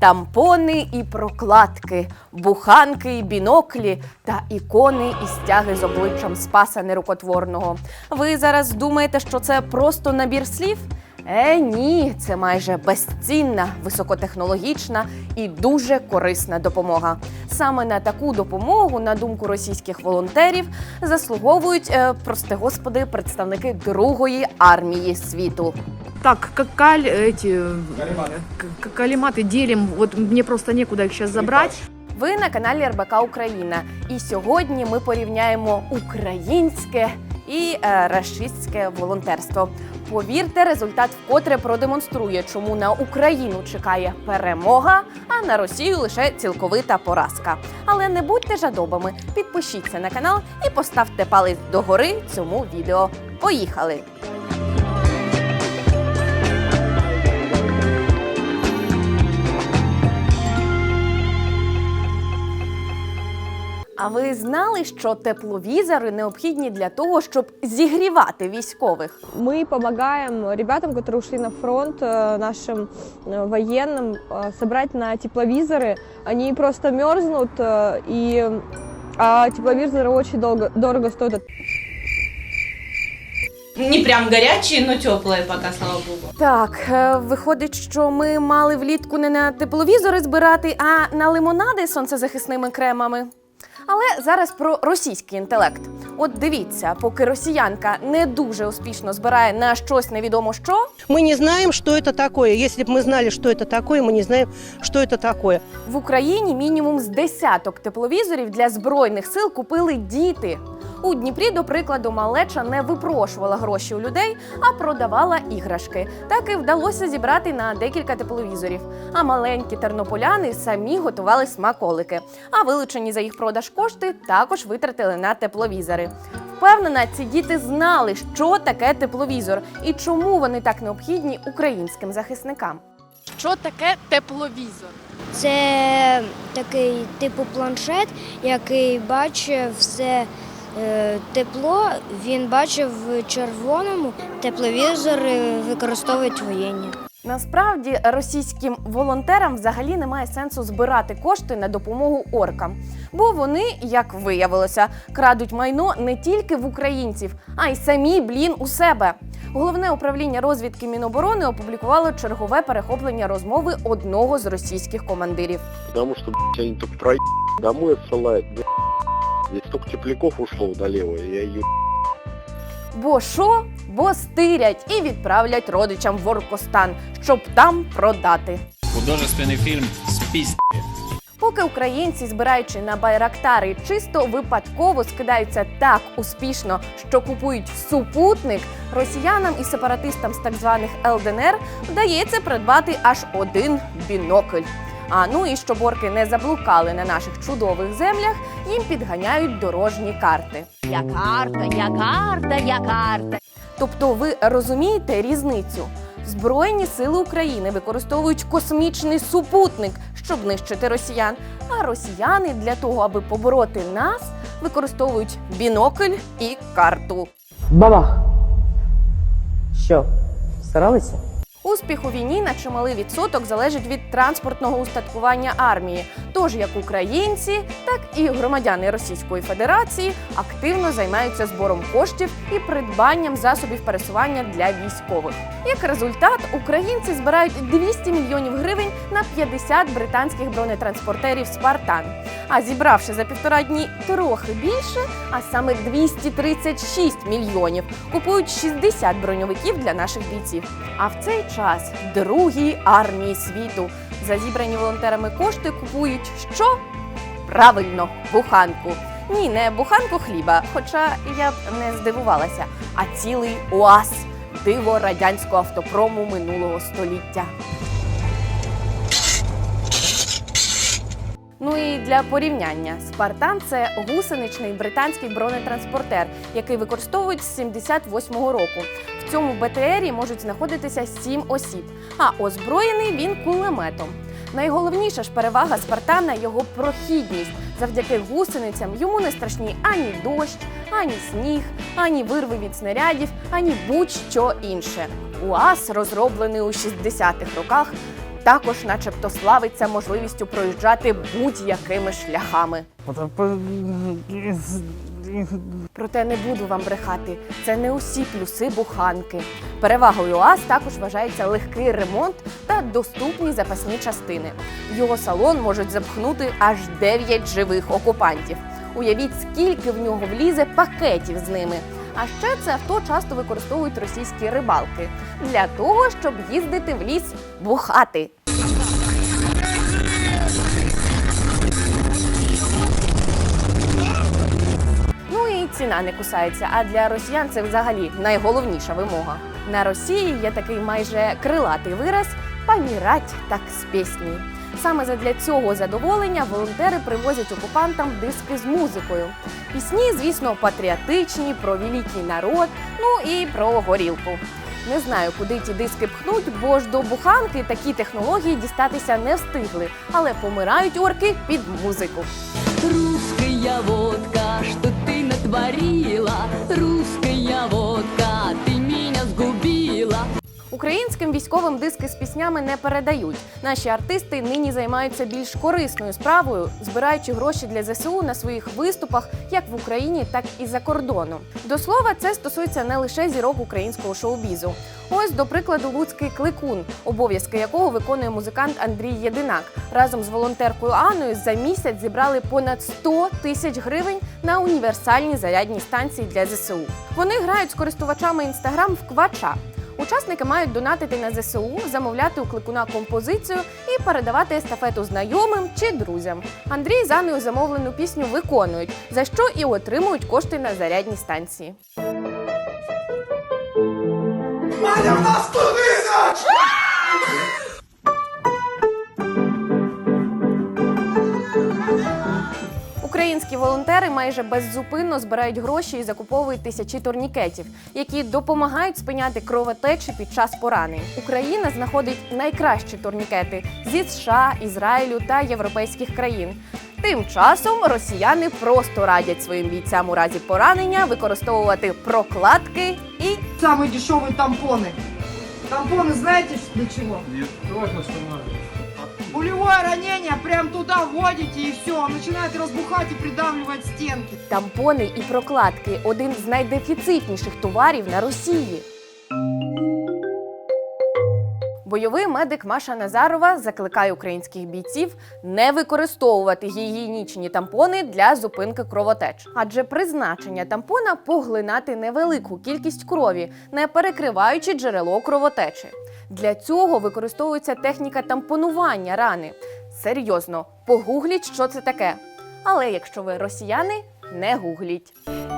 тампони і прокладки, буханки і біноклі та ікони і стяги з обличчям Спаса Нерукотворного. Ви зараз думаєте, що це просто набір слів? Е, ні, це майже безцінна, високотехнологічна і дуже корисна допомога. Саме на таку допомогу, на думку російських волонтерів, заслуговують, е, прости господи, представники другої армії світу. Так, как каль, эти к- к- калиматы делим, вот мне просто некуда их сейчас забрать. Ви на каналі РБК Україна. І сьогодні ми порівняємо українське і е, рашистське волонтерство. Повірте, результат вкотре продемонструє, чому на Україну чекає перемога, а на Росію лише цілковита поразка. Але не будьте жадобами, підпишіться на канал і поставте палець догори цьому відео. Поїхали! А ви знали, що тепловізори необхідні для того, щоб зігрівати військових? Мы помогаем ребятам, которые ушли на фронт, э, нашим э, военным, э, собрать на тепловизоры. Они просто мерзнут, э, и а тепловизоры очень долго, дорого стоят. Не прям горячие, но теплые пока, слава богу. Так, е, виходить, що ми мали влітку не на тепловізори збирати, а на лимонади з сонцезахисними кремами. Але зараз про російський інтелект. От дивіться, поки росіянка не дуже успішно збирає на щось невідомо що, Мы не знаем, что это такое. Если бы мы знали, что это такое, мы не знаем, что это такое. в Україні мінімум з десяток тепловізорів для збройних сил купили діти. У Дніпрі, до прикладу, малеча не випрошувала гроші у людей, а продавала іграшки. Так і вдалося зібрати на декілька тепловізорів. А маленькі тернополяни самі готували смаколики. А вилучені за їх продаж кошти також витратили на тепловізори. Впевнена, ці діти знали, що таке тепловізор і чому вони так необхідні українським захисникам. Що таке тепловізор? Це такий типу планшет, який бачить все тепло. Він бачив в червоному. Тепловізори використовують воєнні. Насправді російським волонтерам взагалі немає сенсу збирати кошти на допомогу оркам, бо вони, як виявилося, крадуть майно не тільки в українців, а й самі блін у себе. Головне управління розвідки Міноборони опублікувало чергове перехоплення розмови одного з російських командирів. Потому что, блядь, они только про домой отсылают. Здесь столько тепляков ушло удалево, я ее Бо що? Бо стирять і відправлять родичам в Оркостан, щоб там продати. Художественный фильм «Спись». Поки українці, збираючи на байрактари, чисто випадково скидаються так успішно, що купують супутник, росіянам і сепаратистам з так званих ЛДНР вдається придбати аж один бінокль. А ну і щоб орки не заблукали на наших чудових землях, їм підганяють дорожні карти. Я карта, я карта, я карта. Тобто, ви розумієте різницю? Збройні сили України використовують космічний супутник, щоб нищити росіян. А росіяни для того, аби побороти нас, використовують бінокль і карту. Бабах! Що, старалися? Успіх у війні на чималий відсоток залежить від транспортного устаткування армії. Тож як українці, так і громадяни Російської Федерації активно займаються збором коштів і придбанням засобів пересування для військових. Як результат, українці збирають 200 мільйонів гривень на 50 британських бронетранспортерів Спартан. А зібравши за півтора дні трохи більше, а саме 236 мільйонів, купують 60 броньовиків для наших бійців. А в цей час другі армії світу за зібрані волонтерами кошти купують що? Правильно, буханку. Ні, не буханку хліба, хоча я б не здивувалася, а цілий УАЗ диво радянського автопрому минулого століття. Ну і для порівняння, Спартан це гусеничний британський бронетранспортер, який використовують з 78-го року. Цьому БТРі можуть знаходитися 7 осіб, а озброєний він кулеметом. Найголовніша ж перевага Спартана його прохідність. Завдяки гусеницям йому не страшні ані дощ, ані сніг, ані вирви від снарядів, ані будь-що інше. УАЗ, розроблений у 60-х роках, також, начебто, славиться можливістю проїжджати будь-якими шляхами. Проте не буду вам брехати, це не усі плюси буханки. Перевагою УАЗ також вважається легкий ремонт та доступні запасні частини. В його салон можуть запхнути аж 9 живих окупантів. Уявіть, скільки в нього влізе пакетів з ними. А ще це авто часто використовують російські рибалки для того, щоб їздити в ліс бухати. Ціна не кусається. А для росіян це взагалі найголовніша вимога. На Росії є такий майже крилатий вираз помірать так з пісні. Саме задля цього задоволення волонтери привозять окупантам диски з музикою. Пісні, звісно, патріотичні, про великий народ, ну і про горілку. Не знаю, куди ті диски пхнуть, бо ж до буханки такі технології дістатися не встигли, але помирають орки під музику. Українським військовим диски з піснями не передають. Наші артисти нині займаються більш корисною справою, збираючи гроші для ЗСУ на своїх виступах як в Україні, так і за кордоном. До слова, це стосується не лише зірок українського шоу-бізу. Ось, до прикладу, луцький кликун, обов'язки якого виконує музикант Андрій Єдинак. Разом з волонтеркою Анною за місяць зібрали понад 100 тисяч гривень на універсальні зарядні станції для ЗСУ. Вони грають з користувачами інстаграм в квача. Учасники мають донатити на ЗСУ, замовляти у кликуна композицію і передавати естафету знайомим чи друзям. Андрій з нею замовлену пісню виконують, за що і отримують кошти на зарядні станції. Українські волонтери майже беззупинно збирають гроші і закуповують тисячі турнікетів, які допомагають спиняти кровотечі під час поранень. Україна знаходить найкращі турнікети зі США, Ізраїлю та європейських країн. Тим часом росіяни просто радять своїм бійцям у разі поранення використовувати прокладки і Самые дешевые тампоны. Тампоны знаете для чего? Нет, важно, что надо. Пулевое ранение прям туда вводите и все, он начинает разбухать и придавливать стенки. тампони і прокладки один з найдефіцитніших товарів на Росії. Бойовий медик Маша Назарова закликає українських бійців не використовувати гігієнічні тампони для зупинки кровотеч, адже призначення тампона поглинати невелику кількість крові, не перекриваючи джерело кровотечі. Для цього використовується техніка тампонування рани. Серйозно, погугліть, що це таке. Але якщо ви росіяни, не гугліть.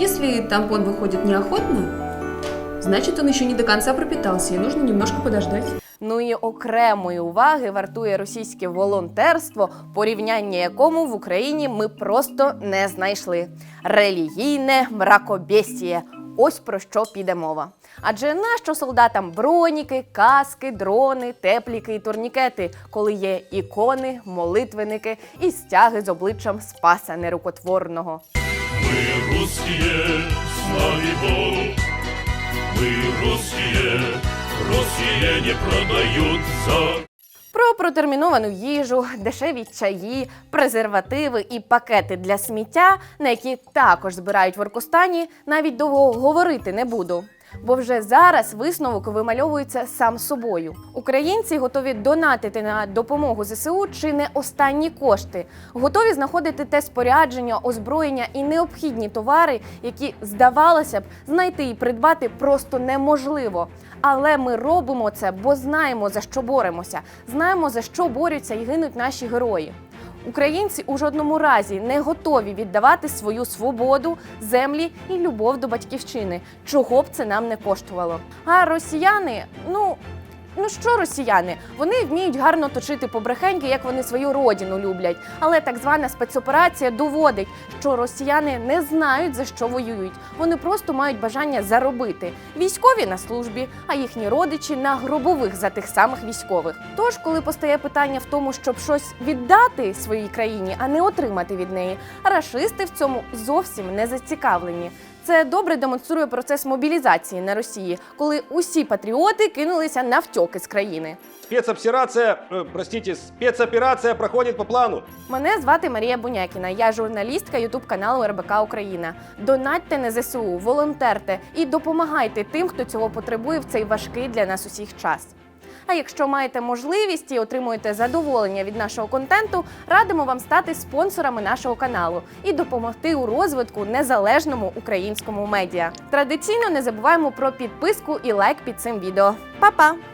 Если тампон выходит неохотно, значит он еще не до конца пропитался и нужно немножко подождать. Ну і окремої уваги вартує російське волонтерство, порівняння якому в Україні ми просто не знайшли. Релігійне мракобєсіє. Ось про що піде мова. Адже нащо солдатам броніки, каски, дрони, тепліки і турнікети, коли є ікони, молитвенники і стяги з обличчям Спаса Нерукотворного. Мы русские, с нами Бог. Мы русские не продаються. Про протерміновану їжу, дешеві чаї, презервативи і пакети для сміття, на які також збирають в Оркостані, навіть довго говорити не буду. Бо вже зараз висновок вимальовується сам собою. Українці готові донатити на допомогу ЗСУ чи не останні кошти, готові знаходити те спорядження, озброєння і необхідні товари, які здавалося б знайти і придбати просто неможливо. Але ми робимо це, бо знаємо за що боремося, знаємо за що борються і гинуть наші герої. Українці у жодному разі не готові віддавати свою свободу, землі і любов до батьківщини, чого б це нам не коштувало. А росіяни, ну. Ну що росіяни? Вони вміють гарно точити побрехеньки, як вони свою родину люблять. Але так звана спецоперація доводить, що росіяни не знають за що воюють. Вони просто мають бажання заробити. Військові на службі, а їхні родичі на гробових за тих самих військових. Тож, коли постає питання в тому, щоб щось віддати своїй країні, а не отримати від неї, рашисти в цьому зовсім не зацікавлені. Це добре демонструє процес мобілізації на Росії, коли усі патріоти кинулися на втьоки з країни. Спецоперация, э, простите, спецоперация проходит по плану. Мене звати Марія Бунякіна. Я журналістка Ютуб каналу РБК Україна. Донатьте на ЗСУ, волонтерте і допомагайте тим, хто цього потребує в цей важкий для нас усіх час. А якщо маєте можливість і отримуєте задоволення від нашого контенту, радимо вам стати спонсорами нашого каналу і допомогти у розвитку незалежному українському медіа. Традиційно не забуваємо про підписку і лайк під цим відео. Па-па!